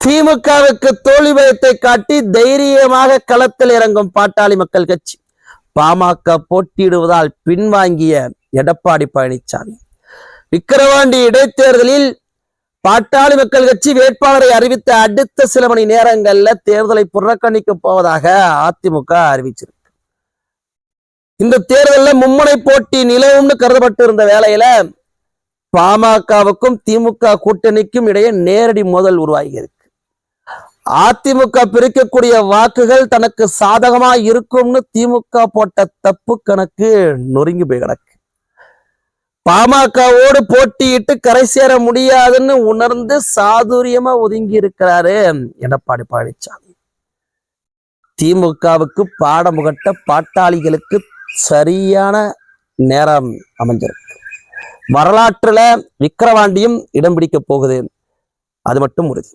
திமுகவுக்கு தோல்வி பயத்தை காட்டி தைரியமாக களத்தில் இறங்கும் பாட்டாளி மக்கள் கட்சி. பாமக போட்டியிடுவதால் பின்வாங்கிய எடப்பாடி பழனிசாமி விக்கிரவாண்டி இடைத்தேர்தலில் பாட்டாளி மக்கள் கட்சி வேட்பாளரை அறிவித்த அடுத்த சில மணி நேரங்கள்ல தேர்தலை புறக்கணிக்க போவதாக அதிமுக அறிவிச்சிருக்கு. இந்த தேர்தலில் மும்முனை போட்டி நிலவும்னு கருதப்பட்டு இருந்த வேலையில பாமகவுக்கும் திமுக கூட்டணிக்கும் இடையே நேரடி மோதல் உருவாகி இருக்கு. அதிமுக பிரிக்கக்கூடிய வாக்குகள் தனக்கு சாதகமா இருக்கும்னு திமுக போட்ட தப்பு கணக்கு நொறுங்கி போய் கிடக்கு. பாமகவோடு போட்டியிட்டு கரை சேர முடியாதுன்னு உணர்ந்து சாதுரியமா ஒதுங்கி இருக்கிறாரு எடப்பாடி பழனிசாமி. திமுகவுக்கு பாடமுகட்ட பாட்டாளிகளுக்கு சரியான நேரம் அமைஞ்சிருக்கு. வரலாற்றுல விக்கிரவாண்டியும் இடம் பிடிக்க போகுது. அது மட்டும் உறுதி.